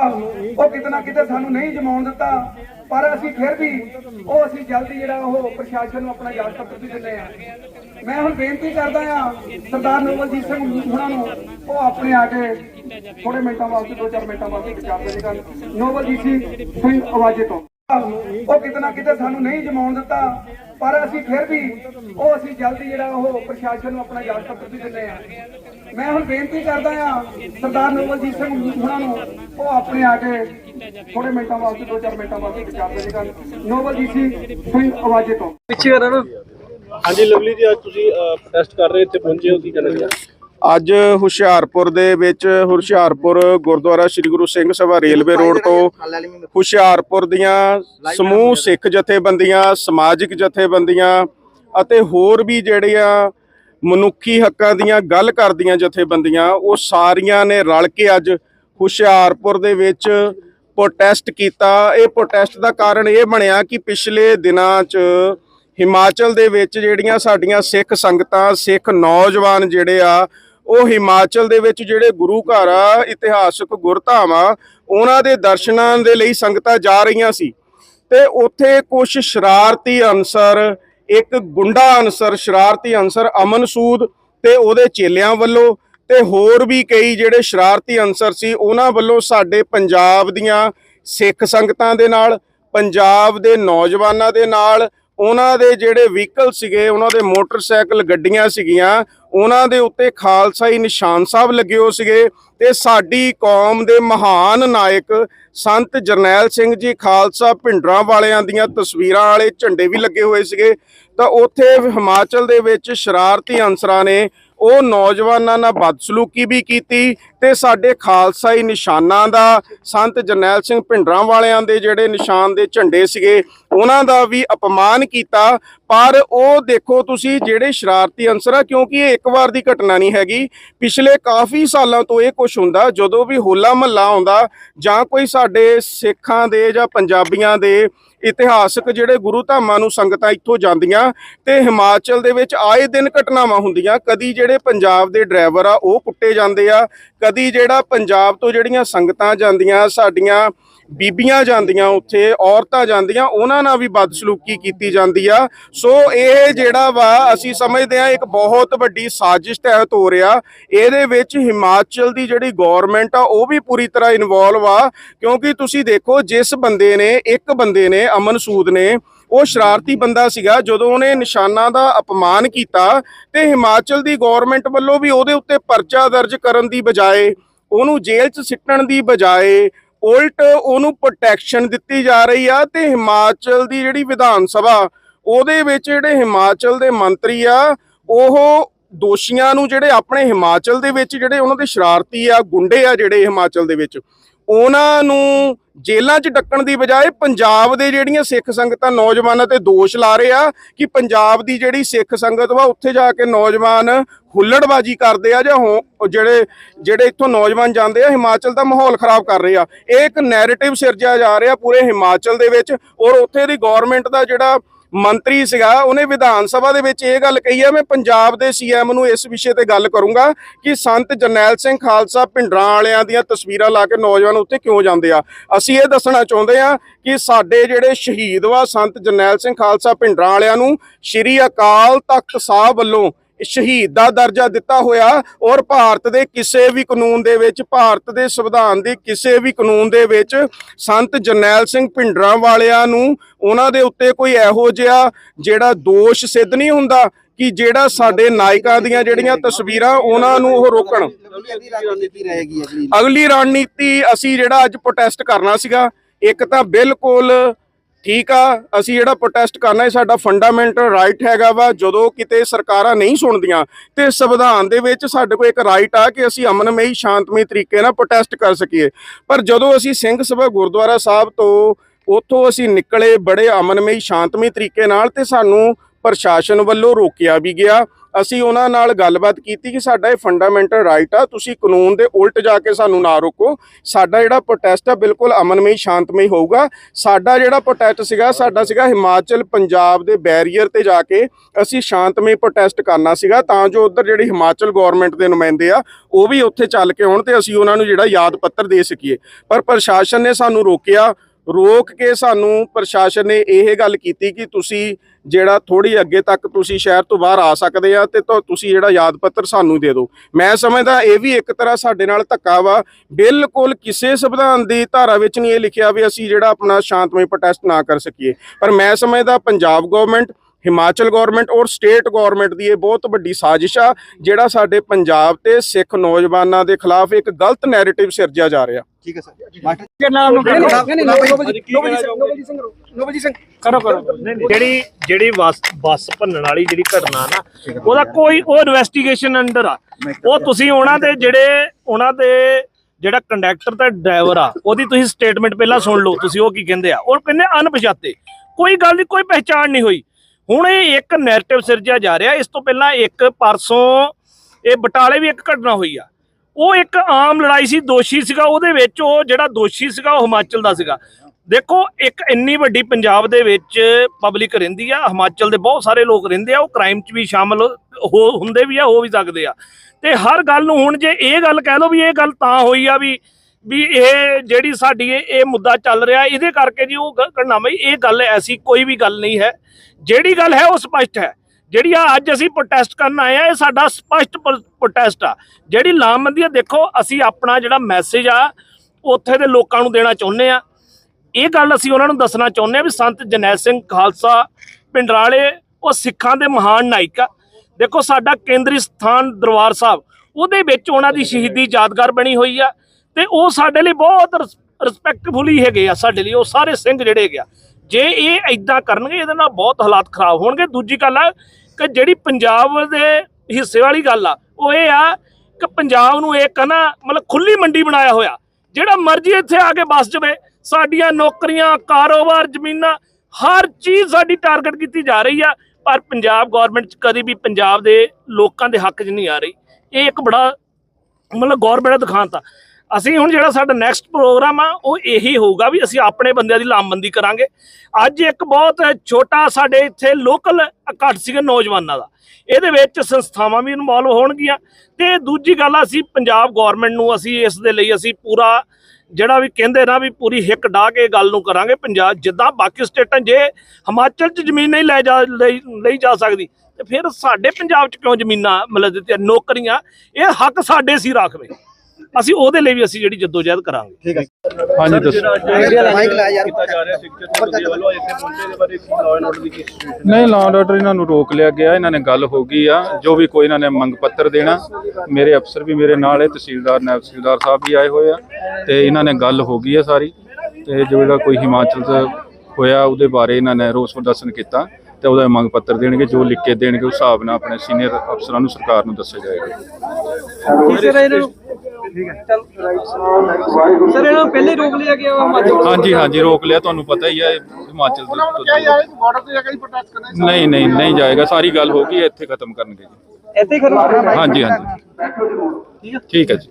ਉਹ ਕਿਤੇ ਕਿਤੇ ਸਾਨੂੰ ਨਹੀਂ ਜਮਾਉਣ ਦਿੱਤਾ, ਪਰ ਅਸੀਂ ਫਿਰ ਵੀ ਉਹ ਅਸੀਂ ਜਲਦੀ ਜਿਹੜਾ ਉਹ ਪ੍ਰਸ਼ਾਸਨ ਨੂੰ ਆਪਣਾ ਜਾਂਚ ਪੱਤਰ ਵੀ ਦਿੰਦੇ ਆ। ਮੈਂ ਹੁਣ ਬੇਨਤੀ ਕਰਦਾ ਆ, ਸਰਦਾਰ ਨਵਲਜੀਤ ਸਿੰਘ ਹੁਣਾਂ ਨੂੰ ਉਹ ਆਪਣੇ ਆ ਕੇ ਥੋੜੇ ਮਿੰਟਾਂ ਵਾਸਤੇ, ਦੋ ਚਾਰ ਮਿੰਟਾਂ ਵਾਸਤੇ ਵਿਚਾਰ ਦੇ ਕਰਨ ਨੋਬਲਜੀਤ ਸਿੰਘ ਆਵਾਜ਼ੇ ਤੋਂ। ਉਹ ਕਿਤੇ ਨਾ ਕਿਤੇ ਸਾਨੂੰ ਨਹੀਂ ਜਮਾਉਣ ਦਿੱਤਾ ਪਰ ਅਸੀਂ ਫਿਰ ਵੀ ਉਹ ਅਸੀਂ ਜਲਦੀ ਜਿਹੜਾ ਉਹ ਪ੍ਰਸ਼ਾਸਨ ਨੂੰ ਆਪਣਾ ਜਾਂਚ ਪੱਤਰ ਵੀ ਦਿੰਦੇ ਆ ਮੈਂ ਹੁਣ ਬੇਨਤੀ ਕਰਦਾ ਆ ਸਰਦਾਰ ਨੋਬਲਜੀਤ ਸਿੰਘ ਹੁਣਾਂ ਨੂੰ ਉਹ ਆਪਣੇ ਆ ਕੇ ਥੋੜੇ ਮਿੰਟਾਂ ਵਾਸਤੇ ਦੋ ਚਾਰ ਮਿੰਟਾਂ ਵਾਸਤੇ ਵਿਚਾਰ ਦੇ ਕਰਨ ਨੋਬਲਜੀਤ ਸਿੰਘ ਆਵਾਜ਼ੇ ਤੋਂ ਪਿੱਛੇ ਕਰਾਂ ਨਾ। ਹਾਂਜੀ ਲਵਲੀ ਜੀ ਅੱਜ ਤੁਸੀਂ ਪ੍ਰੋਟੈਸਟ ਕਰ ਰਹੇ ਇੱਥੇ ਪਹੁੰਚੇ ਹੋ ਕੀ ਕਰਨਾ ਅੱਜ ਹੁਸ਼ਿਆਰਪੁਰ ਦੇ ਵਿੱਚ ਹੁਸ਼ਿਆਰਪੁਰ ਗੁਰਦੁਆਰਾ ਸ੍ਰੀ ਗੁਰੂ ਸਿੰਘ ਸਭਾ ਰੇਲਵੇ ਰੋਡ ਤੋਂ ਹੁਸ਼ਿਆਰਪੁਰ ਦੀਆਂ ਸਮੂਹ ਸਿੱਖ ਜਥੇਬੰਦੀਆਂ ਸਮਾਜਿਕ ਜਥੇਬੰਦੀਆਂ ਅਤੇ ਹੋਰ ਵੀ ਜਿਹੜੀਆਂ ਮਨੁੱਖੀ ਹੱਕਾਂ ਦੀਆਂ ਗੱਲ ਕਰਦੀਆਂ ਜਥੇਬੰਦੀਆਂ ਉਹ ਸਾਰੀਆਂ ਨੇ ਰਲ ਕੇ ਅੱਜ ਹੁਸ਼ਿਆਰਪੁਰ ਦੇ ਵਿੱਚ ਪ੍ਰੋਟੈਸਟ ਕੀਤਾ। ਇਹ ਪ੍ਰੋਟੈਸਟ ਦਾ ਕਾਰਨ ਇਹ ਬਣਿਆ ਕਿ ਪਿਛਲੇ ਦਿਨਾਂ 'ਚ ਹਿਮਾਚਲ ਦੇ ਵਿੱਚ ਜਿਹੜੀਆਂ ਸਾਡੀਆਂ ਸਿੱਖ ਸੰਗਤਾਂ ਸਿੱਖ ਨੌਜਵਾਨ ਜਿਹੜੇ ਆ ਉਹ ਹਿਮਾਚਲ ਦੇ ਵਿੱਚ ਜਿਹੜੇ ਗੁਰੂ ਘਰ ਆ, ਇਤਿਹਾਸਕ ਗੁਰਧਾਮ ਆ, ਉਹਨਾਂ ਦੇ ਦਰਸ਼ਨਾਂ ਦੇ ਲਈ ਸੰਗਤਾਂ ਜਾ ਰਹੀਆਂ ਸੀ। ਤੇ ਉੱਥੇ ਕੁਝ ਸ਼ਰਾਰਤੀ ਅਨਸਰ, ਇੱਕ ਗੁੰਡਾ ਅਨਸਰ, ਸ਼ਰਾਰਤੀ ਅਨਸਰ ਅਮਨ ਸੂਦ ਤੇ ਉਹਦੇ ਚੇਲਿਆਂ ਵੱਲੋਂ ਤੇ ਹੋਰ ਵੀ ਕਈ ਜਿਹੜੇ ਸ਼ਰਾਰਤੀ ਅਨਸਰ ਸੀ, ਉਹਨਾਂ ਵੱਲੋਂ ਸਾਡੇ ਪੰਜਾਬ ਦੀਆਂ ਸਿੱਖ ਸੰਗਤਾਂ ਦੇ ਨਾਲ, ਪੰਜਾਬ ਦੇ ਨੌਜਵਾਨਾਂ ਦੇ ਨਾਲ ਉਹਨਾਂ ਦੇ ਜਿਹੜੇ ਵਹੀਕਲ ਸੀਗੇ, ਉਹਨਾਂ ਦੇ ਮੋਟਰਸਾਈਕਲ, ਗੱਡੀਆਂ ਸੀਗੀਆਂ, ਉਹਨਾਂ ਦੇ ਉੱਤੇ ਖਾਲਸਾਈ ਨਿਸ਼ਾਨ ਸਾਹਿਬ ਲੱਗੇ ਹੋ ਸੀਗੇ ਤੇ ਸਾਡੀ ਕੌਮ ਦੇ ਮਹਾਨ ਨਾਇਕ ਸੰਤ ਜਰਨੈਲ ਸਿੰਘ ਜੀ ਖਾਲਸਾ ਭਿੰਡਰਾਂ ਵਾਲਿਆਂ ਦੀਆਂ ਤਸਵੀਰਾਂ ਵਾਲੇ ਝੰਡੇ ਵੀ ਲੱਗੇ ਹੋਏ ਸੀਗੇ। ਤਾਂ ਉੱਥੇ ਹਿਮਾਚਲ ਦੇ ਵਿੱਚ ਸ਼ਰਾਰਤੀ ਅਨਸਰਾਂ ਨੇ ਉਹ ਨੌਜਵਾਨਾਂ ਨਾਲ ਬਦਸਲੂਕੀ ਵੀ ਕੀਤੀ ਤੇ ਸਾਡੇ ਖਾਲਸਾਈ ਨਿਸ਼ਾਨਾਂ ਦਾ, ਸੰਤ ਜਰਨੈਲ ਸਿੰਘ ਭਿੰਡਰਾਂ ਵਾਲਿਆਂ ਦੇ ਜਿਹੜੇ ਨਿਸ਼ਾਨ ਦੇ ਝੰਡੇ ਸੀਗੇ, ਉਹਨਾਂ ਦਾ ਵੀ ਅਪਮਾਨ ਕੀਤਾ। ਪਰ ਉਹ ਦੇਖੋ ਤੁਸੀਂ ਜਿਹੜੇ ਸ਼ਰਾਰਤੀ ਅਨਸਰ ਆ, ਕਿਉਂਕਿ ਇਹ ਇੱਕ ਵਾਰ ਦੀ ਘਟਨਾ ਨਹੀਂ ਹੈਗੀ, ਪਿਛਲੇ ਕਾਫੀ ਸਾਲਾਂ ਤੋਂ ਇਹ ਕੁਝ ਹੁੰਦਾ, ਜਦੋਂ ਵੀ ਹੋਲਾ ਮਹੱਲਾ ਆਉਂਦਾ ਜਾਂ ਕੋਈ ਸਾਡੇ ਸਿੱਖਾਂ ਦੇ ਜਾਂ ਪੰਜਾਬੀਆਂ ਦੇ ਇਤਿਹਾਸਕ ਜਿਹੜੇ ਗੁਰੂ ਧਾਮਾਂ ਨੂੰ ਸੰਗਤਾਂ ਇੱਥੋਂ ਜਾਂਦੀਆਂ ਤੇ ਹਿਮਾਚਲ ਦੇ ਵਿੱਚ ਆਏ ਦਿਨ ਘਟਨਾਵਾਂ ਹੁੰਦੀਆਂ। ਕਦੀ ਜਿਹੜੇ ਪੰਜਾਬ ਦੇ ਡਰਾਈਵਰ ਆ, ਉਹ ਕੁੱਟੇ ਜਾਂਦੇ ਆ। ਕਦੀ ਜਿਹੜਾ ਪੰਜਾਬ ਤੋਂ ਜਿਹੜੀਆਂ ਸੰਗਤਾਂ ਜਾਂਦੀਆਂ, ਸਾਡੀਆਂ ਬੀਬੀਆਂ ਜਾਂਦੀਆਂ ਉੱਥੇ, ਔਰਤਾਂ ਜਾਂਦੀਆਂ, ਉਹਨਾਂ ਨਾਲ ਵੀ ਬਦਸਲੂਕੀ ਕੀਤੀ ਜਾਂਦੀ ਆ। ਸੋ ਇਹ ਜਿਹੜਾ ਵਾ, ਅਸੀਂ ਸਮਝਦੇ ਆ ਇੱਕ ਬਹੁਤ ਵੱਡੀ ਸਾਜ਼ਿਸ਼ ਤਹਿਤ ਹੋ ਰਿਹਾ। ਇਹਦੇ ਵਿੱਚ ਹਿਮਾਚਲ ਦੀ ਜਿਹੜੀ ਗਵਰਨਮੈਂਟ ਆ, ਉਹ ਵੀ ਪੂਰੀ ਤਰ੍ਹਾਂ ਇਨਵੋਲਵ ਆ। ਕਿਉਂਕਿ ਤੁਸੀਂ ਦੇਖੋ, ਜਿਸ ਬੰਦੇ ਨੇ, ਇੱਕ ਬੰਦੇ ਨੇ ਅਮਨ ਸੂਦ ਨੇ, ਉਹ ਸ਼ਰਾਰਤੀ ਬੰਦਾ ਸੀਗਾ। ਜਦੋਂ ਉਹਨੇ ਨਿਸ਼ਾਨਾਂ ਦਾ ਅਪਮਾਨ ਕੀਤਾ, ਤੇ ਹਿਮਾਚਲ ਦੀ ਗਵਰਨਮੈਂਟ ਵੱਲੋਂ ਵੀ ਉਹਦੇ ਉੱਤੇ ਪਰਚਾ ਦਰਜ ਕਰਨ ਦੀ ਬਜਾਏ, ਉਹਨੂੰ ਜੇਲ੍ਹ 'ਚ ਸਿੱਟਣ ਦੀ ਬਜਾਏ ਉਲਟ ਉਹਨੂੰ ਪ੍ਰੋਟੈਕਸ਼ਨ ਦਿੱਤੀ ਜਾ ਰਹੀ ਆ ਤੇ ਹਿਮਾਚਲ ਦੀ ਜਿਹੜੀ ਵਿਧਾਨ ਸਭਾ, ਉਹਦੇ ਵਿੱਚ ਜਿਹੜੇ ਹਿਮਾਚਲ ਦੇ ਮੰਤਰੀ ਆ, ਉਹ ਦੋਸ਼ੀਆਂ ਨੂੰ ਜਿਹੜੇ ਆਪਣੇ ਹਿਮਾਚਲ ਦੇ ਵਿੱਚ ਜਿਹੜੇ ਉਹਨਾਂ ਦੇ ਸ਼ਰਾਰਤੀ ਆ, ਗੁੰਡੇ ਆ ਜਿਹੜੇ ਹਿਮਾਚਲ ਦੇ ਵਿੱਚ ਉਹਨਾਂ ਨੂੰ ਜੇਲ੍ਹਾਂ 'ਚ ਡੱਕਣ ਦੀ ਬਜਾਏ ਪੰਜਾਬ ਦੇ ਜਿਹੜੀਆਂ ਸਿੱਖ ਸੰਗਤਾਂ ਨੌਜਵਾਨਾਂ ਤੇ ਦੋਸ਼ ਲਾ ਰਹੇ ਆ ਕਿ ਪੰਜਾਬ ਦੀ ਜਿਹੜੀ ਸਿੱਖ ਸੰਗਤ ਵਾ, ਉੱਥੇ ਜਾ ਕੇ ਨੌਜਵਾਨ ਹੁੱਲੜਬਾਜੀ ਕਰਦੇ ਆ ਜਾਂ ਹੋ- ਜਿਹੜੇ ਜਿਹੜੇ ਇੱਥੋਂ ਨੌਜਵਾਨ ਜਾਂਦੇ ਆ, ਹਿਮਾਚਲ ਦਾ ਮਾਹੌਲ ਖਰਾਬ ਕਰ ਰਹੇ ਆ। ਇਹ ਇੱਕ ਨੈਰੇਟਿਵ ਸਿਰਜਿਆ ਜਾ ਰਿਹਾ ਪੂਰੇ ਹਿਮਾਚਲ ਦੇ ਵਿੱਚ ਔਰ ਉੱਥੇ ਦੀ ਗਵਰਨਮੈਂਟ ਦਾ ਜਿਹੜਾ ਮੰਤਰੀ ਸੀਗਾ, ਉਹਨੇ ਵਿਧਾਨ ਸਭਾ ਦੇ ਵਿੱਚ ਇਹ ਗੱਲ ਕਹੀ ਹੈ, ਮੈਂ ਪੰਜਾਬ ਦੇ ਸੀਐਮ ਨੂੰ ਇਸ ਵਿਸ਼ੇ ਤੇ ਗੱਲ ਕਰੂੰਗਾ ਕਿ ਸੰਤ ਜਰਨੈਲ ਸਿੰਘ ਖਾਲਸਾ ਭਿੰਡਰਾਂ ਵਾਲਿਆਂ ਦੀਆਂ ਤਸਵੀਰਾਂ ਲਾ ਕੇ ਨੌਜਵਾਨ ਉੱਥੇ ਕਿਉਂ ਜਾਂਦੇ ਆ। ਅਸੀਂ ਇਹ ਦੱਸਣਾ ਚਾਹੁੰਦੇ ਆ ਕਿ ਸਾਡੇ ਜਿਹੜੇ ਸ਼ਹੀਦ ਵਾ ਸੰਤ ਜਰਨੈਲ ਸਿੰਘ ਖਾਲਸਾ ਭਿੰਡਰਾਂ ਵਾਲਿਆਂ ਨੂੰ, ਸ਼੍ਰੀ ਅਕਾਲ ਤਖਤ ਸਾਹਿਬ ਵੱਲੋਂ ਸ਼ਹੀਦ ਦਾ ਦਰਜਾ ਦਿੱਤਾ ਹੋਇਆ ਔਰ ਭਾਰਤ ਦੇ ਕਿਸੇ ਵੀ ਕਾਨੂੰਨ ਦੇ ਵਿੱਚ, ਭਾਰਤ ਦੇ ਸੰਵਿਧਾਨ ਦੇ ਕਿਸੇ ਵੀ ਕਾਨੂੰਨ ਦੇ ਵਿੱਚ ਸੰਤ ਜਰਨੈਲ ਸਿੰਘ ਭਿੰਡਰਾਂ ਵਾਲਿਆਂ ਨੂੰ ਉਹਨਾਂ ਦੇ ਉੱਤੇ ਕੋਈ ਇਹੋ ਜਿਹਾ ਜਿਹੜਾ ਦੋਸ਼ ਸਿੱਧ ਨਹੀਂ ਹੁੰਦਾ ਕਿ ਜਿਹੜਾ ਸਾਡੇ ਨਾਇਕਾਂ ਦੀਆਂ ਜਿਹੜੀਆਂ ਤਸਵੀਰਾਂ ਉਹਨਾਂ ਨੂੰ ਉਹ ਰੋਕਣ। ਅਗਲੀ ਰਣਨੀਤੀ ਅਸੀਂ ਜਿਹੜਾ ਅੱਜ ਪ੍ਰੋਟੈਸਟ ਕਰਨਾ ਸੀਗਾ, ਇੱਕ ਤਾਂ ਬਿਲਕੁਲ ਠੀਕ ਆ, ਅਸੀਂ ਜਿਹੜਾ ਪ੍ਰੋਟੈਸਟ ਕਰਨਾ ਇਹ ਸਾਡਾ ਫੰਡਾਮੈਂਟਲ ਰਾਈਟ ਹੈਗਾ ਵਾ, ਜਦੋਂ ਕਿਤੇ ਸਰਕਾਰਾਂ ਨਹੀਂ ਸੁਣਦੀਆਂ, ਤੇ ਸੰਵਿਧਾਨ ਦੇ ਵਿੱਚ ਸਾਡੇ ਕੋਲ ਇੱਕ ਰਾਈਟ ਆ ਕਿ ਅਸੀਂ ਅਮਨਮਈ, ਸ਼ਾਂਤਮਈ ਤਰੀਕੇ ਨਾਲ ਪ੍ਰੋਟੈਸਟ ਕਰ ਸਕੀਏ। ਪਰ ਜਦੋਂ ਅਸੀਂ ਸਿੰਘ ਸਭਾ ਗੁਰਦੁਆਰਾ ਸਾਹਿਬ ਤੋਂ ਉੱਥੋਂ ਅਸੀਂ ਨਿਕਲੇ ਬੜੇ ਅਮਨਮਈ, ਸ਼ਾਂਤਮਈ ਤਰੀਕੇ ਨਾਲ, ਤੇ ਸਾਨੂੰ ਪ੍ਰਸ਼ਾਸਨ ਵੱਲੋਂ ਰੋਕਿਆ ਵੀ ਗਿਆ ਅਸੀਂ ਉਹਨਾਂ ਨਾਲ ਗੱਲਬਾਤ ਕੀਤੀ ਕਿ ਸਾਡਾ ਇਹ ਫੰਡਾਮੈਂਟਲ ਰਾਈਟ ਆ, ਤੁਸੀਂ ਕਾਨੂੰਨ ਦੇ ਉਲਟ ਜਾ ਕੇ ਸਾਨੂੰ ਨਾ ਰੋਕੋ। ਸਾਡਾ ਜਿਹੜਾ ਪ੍ਰੋਟੈਸਟ ਆ, ਬਿਲਕੁਲ ਅਮਨਮਈ, ਸ਼ਾਂਤਮਈ ਹੋਊਗਾ। ਸਾਡਾ ਜਿਹੜਾ ਪ੍ਰੋਟੈਸਟ ਸੀਗਾ, ਸਾਡਾ ਸੀਗਾ ਹਿਮਾਚਲ ਪੰਜਾਬ ਦੇ ਬੈਰੀਅਰ ਤੇ ਜਾ ਕੇ ਅਸੀਂ ਸ਼ਾਂਤਮਈ ਪ੍ਰੋਟੈਸਟ ਕਰਨਾ ਸੀਗਾ, ਤਾਂ ਜੋ ਉਧਰ ਜਿਹੜੀ ਹਿਮਾਚਲ ਗਵਰਨਮੈਂਟ ਦੇ ਨੁਮਾਇੰਦੇ ਆ, ਉਹ ਵੀ ਉੱਥੇ ਚੱਲ ਕੇ ਆਉਣ ਤੇ ਅਸੀਂ ਉਹਨਾਂ ਨੂੰ ਜਿਹੜਾ ਯਾਦ ਪੱਤਰ ਦੇ ਸਕੀਏ। ਪਰ ਪ੍ਰਸ਼ਾਸਨ ਨੇ ਸਾਨੂੰ ਰੋਕਿਆ ਰੋਕ ਕੇ ਸਾਨੂੰ ਪ੍ਰਸ਼ਾਸਨ ਨੇ ਇਹ ਗੱਲ ਕੀਤੀ ਕਿ ਤੁਸੀਂ ਜਿਹੜਾ ਥੋੜੀ ਅੱਗੇ ਤੱਕ ਤੁਸੀਂ ਸ਼ਹਿਰ ਤੋਂ ਬਾਹਰ ਆ ਸਕਦੇ ਆ ਤੇ ਤੁਸੀਂ ਜਿਹੜਾ ਯਾਦ ਪੱਤਰ ਸਾਨੂੰ ਦੇ ਦਿਓ। ਮੈਂ ਸਮਝਦਾ ਇਹ ਵੀ ਇੱਕ ਤਰ੍ਹਾਂ ਸਾਡੇ ਨਾਲ ਧੱਕਾ ਵਾ। ਬਿਲਕੁਲ ਕਿਸੇ ਸੰਵਿਧਾਨ ਦੀ ਧਾਰਾ ਵਿੱਚ ਨਹੀਂ ਇਹ ਲਿਖਿਆ ਵੀ ਅਸੀਂ ਜਿਹੜਾ ਆਪਣਾ ਸ਼ਾਂਤਮਈ ਪ੍ਰੋਟੈਸਟ ਨਾ ਕਰ ਸਕੀਏ। ਪਰ ਮੈਂ ਸਮਝਦਾ ਪੰਜਾਬ ਗਵਰਨਮੈਂਟ, ਹਿਮਾਚਲ ਗਵਰਨਮੈਂਟ ਔਰ ਸਟੇਟ ਗਵਰਨਮੈਂਟ ਦੀ ਇਹ ਬਹੁਤ ਵੱਡੀ ਸਾਜ਼ਿਸ਼ ਆ, ਜਿਹੜਾ ਸਾਡੇ ਪੰਜਾਬ ਤੇ ਸਿੱਖ ਨੌਜਵਾਨਾਂ ਦੇ ਖਿਲਾਫ ਇੱਕ ਗਲਤ ਨੈਰੇਟਿਵ ਸਿਰਜਿਆ ਜਾ ਰਿਹਾ। ਠੀਕ ਹੈ ਸਰ। ਮਾਸਟਰ ਨੋਬਲਜੀ ਸਿੰਘ ਕਰੋ ਕਰੋ। ਜਿਹੜੀ ਜਿਹੜੀ ਬੱਸ ਬੱਸ ਭੰਨਣ ਵਾਲੀ ਜਿਹੜੀ ਘਟਨਾ ਨਾ ਉਹਦਾ ਕੋਈ ਉਹ ਇਨਵੈਸਟੀਗੇਸ਼ਨ ਅੰਡਰ ਆ। ਉਹ ਤੁਸੀਂ ਉਹਨਾਂ ਦੇ ਜਿਹੜੇ ਉਹਨਾਂ ਦੇ ਜਿਹੜਾ ਕੰਡਕਟਰ ਤੇ ਡਰਾਈਵਰ ਆ ਉਹਦੀ ਤੁਸੀਂ ਸਟੇਟਮੈਂਟ ਪਹਿਲਾਂ ਸੁਣ ਲਓ ਤੁਸੀਂ ਉਹ ਕੀ ਕਹਿੰਦੇ ਆ। ਉਹ ਕਹਿੰਦੇ ਅਣਪਛਾਤੇ। ਕੋਈ ਗੱਲ ਨਹੀਂ ਕੋਈ ਪਹਿਚਾਣ ਨਹੀਂ ਹੋਈ। ਹੁਣ ਇਹ ਇੱਕ ਨੈਰੇਟਿਵ ਸਿਰਜਿਆ ਜਾ ਰਿਹਾ। ਇਸ ਤੋਂ ਪਹਿਲਾਂ ਇੱਕ ਪਰਸੋਂ ਇਹ ਬਟਾਲੇ ਵੀ ਇੱਕ ਘਟਨਾ ਹੋਈ ਆ। ਉਹ ਇੱਕ ਆਮ ਲੜਾਈ ਸੀ, ਦੋਸ਼ੀ ਸੀਗਾ, ਉਹਦੇ ਵਿੱਚ ਉਹ ਜਿਹੜਾ ਦੋਸ਼ੀ ਸੀਗਾ, ਉਹ ਹਿਮਾਚਲ ਦਾ ਸੀਗਾ। ਦੇਖੋ, ਇੱਕ ਇੰਨੀ ਵੱਡੀ ਪੰਜਾਬ ਦੇ ਵਿੱਚ ਪਬਲਿਕ ਰਹਿੰਦੀ ਆ, ਹਿਮਾਚਲ ਦੇ ਬਹੁਤ ਸਾਰੇ ਲੋਕ ਰਹਿੰਦੇ ਆ, ਉਹ ਕ੍ਰਾਈਮ 'ਚ ਵੀ ਸ਼ਾਮਲ ਹੋ, ਹੁੰਦੇ ਵੀ ਆ, ਹੋ ਵੀ ਸਕਦੇ ਆ। ਤੇ ਹਰ ਗੱਲ ਨੂੰ ਹੁਣ ਜੇ ਇਹ ਗੱਲ ਕਹਿ ਲਓ ਵੀ ਇਹ ਗੱਲ ਤਾਂ ਹੋਈ ਆ ਵੀ ਵੀ ਇਹ ਜਿਹੜੀ ਸਾਡੀ ਇਹ ਇਹ ਮੁੱਦਾ ਚੱਲ ਰਿਹਾ, ਇਹਦੇ ਕਰਕੇ ਜੀ ਉਹ ਗ- ਘਟਨਾ ਬਈ, ਇਹ ਗੱਲ ਐਸੀ ਕੋਈ ਵੀ ਗੱਲ ਨਹੀਂ ਹੈ। ਜਿਹੜੀ ਗੱਲ ਹੈ, ਉਹ ਸਪਸ਼ਟ ਹੈ। ਜਿਹੜੀ ਆ ਅੱਜ ਅਸੀਂ ਪ੍ਰੋਟੈਸਟ ਕਰਨ ਆਏ ਆ, ਇਹ ਸਾਡਾ ਸਪਸ਼ਟ ਪ੍ਰੋਟੈਸਟ ਆ। ਜਿਹੜੀ ਲਾਮਬੰਦੀ ਆ, ਦੇਖੋ, ਅਸੀਂ ਆਪਣਾ ਜਿਹੜਾ ਮੈਸੇਜ ਆ, ਉੱਥੇ ਦੇ ਲੋਕਾਂ ਨੂੰ ਦੇਣਾ ਚਾਹੁੰਦੇ ਆ। ਇਹ ਗੱਲ ਅਸੀਂ ਉਹਨਾਂ ਨੂੰ ਦੱਸਣਾ ਚਾਹੁੰਦੇ ਆ ਵੀ ਸੰਤ ਜਰਨੈਲ ਸਿੰਘ ਖਾਲਸਾ ਪਿੰਡਰਾਲੇ ਉਹ ਸਿੱਖਾਂ ਦੇ ਮਹਾਨ ਨਾਇਕ ਆ। ਦੇਖੋ, ਸਾਡਾ ਕੇਂਦਰੀ ਸਥਾਨ ਦਰਬਾਰ ਸਾਹਿਬ, ਉਹਦੇ ਵਿੱਚ ਉਹਨਾਂ ਦੀ ਸ਼ਹੀਦੀ ਯਾਦਗਾਰ ਬਣੀ ਹੋਈ ਆ ਤੇ ਉਹ ਸਾਡੇ ਲਈ ਬਹੁਤ ਰਿਸਪੈਕਟਫੁਲੀ ਹੈਗੇ ਆ ਸਾਡੇ ਲਈ, ਉਹ ਸਾਰੇ ਸਿੰਘ ਜਿਹੜੇ ਹੈਗੇ ਆ। ਜੇ ਇਹ ਇਦਾਂ ਕਰਨਗੇ, ਇਹਦੇ ਨਾਲ ਬਹੁਤ ਹਾਲਾਤ ਖਰਾਬ ਹੋਣਗੇ। ਦੂਜੀ ਗੱਲ ਆ ਕਿ ਜਿਹੜੀ ਪੰਜਾਬ ਦੇ ਹਿੱਸੇ ਵਾਲੀ ਗੱਲ ਆ, ਉਹ ਇਹ ਆ ਕਿ ਪੰਜਾਬ ਨੂੰ ਇੱਕ ਨਾ ਮਤਲਬ ਖੁੱਲੀ ਮੰਡੀ ਬਣਾਇਆ ਹੋਇਆ। ਜਿਹੜਾ ਮਰਜ਼ੀ ਇੱਥੇ ਆ ਕੇ ਬਸ ਜਾਵੇ, ਸਾਡੀਆਂ ਨੌਕਰੀਆਂ, ਕਾਰੋਬਾਰ, ਜ਼ਮੀਨਾਂ, ਹਰ ਚੀਜ਼ ਸਾਡੀ ਟਾਰਗੇਟ ਕੀਤੀ ਜਾ ਰਹੀ ਆ, ਪਰ ਪੰਜਾਬ ਗਵਰਨਮੈਂਟ ਚ ਕਦੀ ਵੀ ਪੰਜਾਬ ਦੇ ਲੋਕਾਂ ਦੇ ਹੱਕ 'ਚ ਨਹੀਂ ਆ ਰਹੀ। ਇਹ ਇੱਕ ਬੜਾ ਮਤਲਬ ਗੌਰਮੈਂਟ ਦਾ ਦਿਖਾਂਤ ਆ ਅਸੀਂ ਹੁਣ ਜਿਹੜਾ ਸਾਡਾ ਨੈਕਸਟ ਪ੍ਰੋਗਰਾਮ ਆ, ਉਹ ਇਹੀ ਹੋਊਗਾ ਵੀ ਅਸੀਂ ਆਪਣੇ ਬੰਦਿਆਂ ਦੀ ਲਾਮਬੰਦੀ ਕਰਾਂਗੇ। ਅੱਜ ਇੱਕ ਬਹੁਤ ਛੋਟਾ ਸਾਡੇ ਇੱਥੇ ਲੋਕਲ ਇਕੱਠ ਸੀਗਾ ਨੌਜਵਾਨਾਂ ਦਾ। ਇਹਦੇ ਵਿੱਚ ਸੰਸਥਾਵਾਂ ਵੀ ਇਨਵੋਲਵ ਹੋਣਗੀਆਂ ਤੇ ਦੂਜੀ ਗੱਲ ਅਸੀਂ ਪੰਜਾਬ ਗਵਰਨਮੈਂਟ ਨੂੰ ਅਸੀਂ ਇਸ ਦੇ ਲਈ ਅਸੀਂ ਪੂਰਾ ਜਿਹੜਾ ਵੀ ਕਹਿੰਦੇ ਨਾ ਵੀ ਪੂਰੀ ਹਿੱਕ ਡਾ ਕੇ ਗੱਲ ਨੂੰ ਕਰਾਂਗੇ, ਪੰਜਾਬ ਜਿੱਦਾਂ ਬਾਕੀ ਸਟੇਟਾਂ ਜੇ ਹਿਮਾਚਲ 'ਚ ਜ਼ਮੀਨ ਨਹੀਂ ਲੈ ਜਾ ਲਈ ਜਾ ਸਕਦੀ, ਤੇ ਫਿਰ ਸਾਡੇ ਪੰਜਾਬ 'ਚ ਕਿਉਂ ਜ਼ਮੀਨਾਂ ਮਤਲਬ ਦਿੱਤੀਆਂ, ਨੌਕਰੀਆਂ, ਇਹ ਹੱਕ ਸਾਡੇ ਸੀ ਰਾਖਵੇਂ ਅਸੀਂ ਉਹਦੇ ਲਈ ਵੀ ਅਸੀਂ ਜਿਹੜੀ ਜਦੋਜਹਿਦ ਕਰਾਂਗੇ। ਠੀਕ ਹੈ। ਹਾਂਜੀ ਦੱਸੋ। ਮਾਈਕ ਲਾ ਯਾਰ ਕੀਤਾ ਜਾ ਰਿਹਾ ਸਿੱਖ ਜਥੇਬੰਦੀ ਵੱਲੋਂ ਇੱਥੇ ਪਹੁੰਚੇ ਦੇ ਬਾਰੇ ਕੀ ਲਾਅ ਐਂਡ ਆਰਡਰ ਦੀ ਕੀ ਸਿਚੁਏਸ਼ਨ ਨਹੀਂ ਲਾਅ ਆਰਡਰ ਇਹਨਾਂ ਨੂੰ ਰੋਕ ਲਿਆ ਗਿਆ ਇਹਨਾਂ ਨੇ ਗੱਲ ਹੋ ਗਈ ਆ ਜੋ ਵੀ ਕੋਈ ਇਹਨਾਂ ਨੇ ਮੰਗ ਪੱਤਰ ਦੇਣਾ ਮੇਰੇ ਅਫਸਰ ਵੀ ਮੇਰੇ ਨਾਲ ਹੈ ਤਹਿਸੀਲਦਾਰ ਨਾਇਬ ਤਹਿਸੀਲਦਾਰ ਸਾਹਿਬ ਵੀ ਆਏ ਹੋਏ ਆ ਤੇ ਇਹਨਾਂ ਨੇ ਗੱਲ ਹੋ ਗਈ ਆ ਸਾਰੀ ਤੇ ਜਿਹੜਾ ਕੋਈ ਹਿਮਾਚਲ ਦਾ ਹੋਇਆ ਉਹਦੇ ਬਾਰੇ ਇਹਨਾਂ ਨੇ ਰੋਸ ਪ੍ਰਦਰਸ਼ਨ ਕੀਤਾ ਤੇ ਉਹਦਾ ਮੰਗ ਪੱਤਰ ਦੇਣਗੇ ਜੋ ਲਿਖ ਕੇ ਦੇਣਗੇ ਉਸ ਹਿਸਾਬ ਨਾਲ ਆਪਣੇ ਸੀਨੀਅਰ ਅਫਸਰਾਂ ਨੂੰ ਸਰਕਾਰ ਨੂੰ ਦੱਸਿਆ ਜਾਏਗਾ। ਠੀਕ ਹੈ। ਚਲ ਸਰ ਇਹਨਾਂ ਨੂੰ ਪਹਿਲੇ ਰੋਕ ਲਿਆ ਗਿਆ ਹਿਮਾਚਲ ਹਾਂਜੀ ਹਾਂਜੀ ਰੋਕ ਲਿਆ ਤੁਹਾਨੂੰ ਪਤਾ ਹੀ ਹੈ ਹਿਮਾਚਲ ਬਾਰਡਰ ਤੇ ਜਾ ਕੇ ਪ੍ਰੋਟੈਸਟ ਕਰਨਾ ਨਹੀਂ ਨਹੀਂ ਨਹੀਂ ਜਾਏਗਾ ਸਾਰੀ ਗੱਲ ਹੋ ਗਈ ਇੱਥੇ ਖਤਮ ਕਰਨਗੇ ਜੀ। ਇੱਥੇ ਹੀ ਖਤਮ ਹਾਂਜੀ ਹਾਂਜੀ। ਠੀਕ ਹੈ ਜੀ।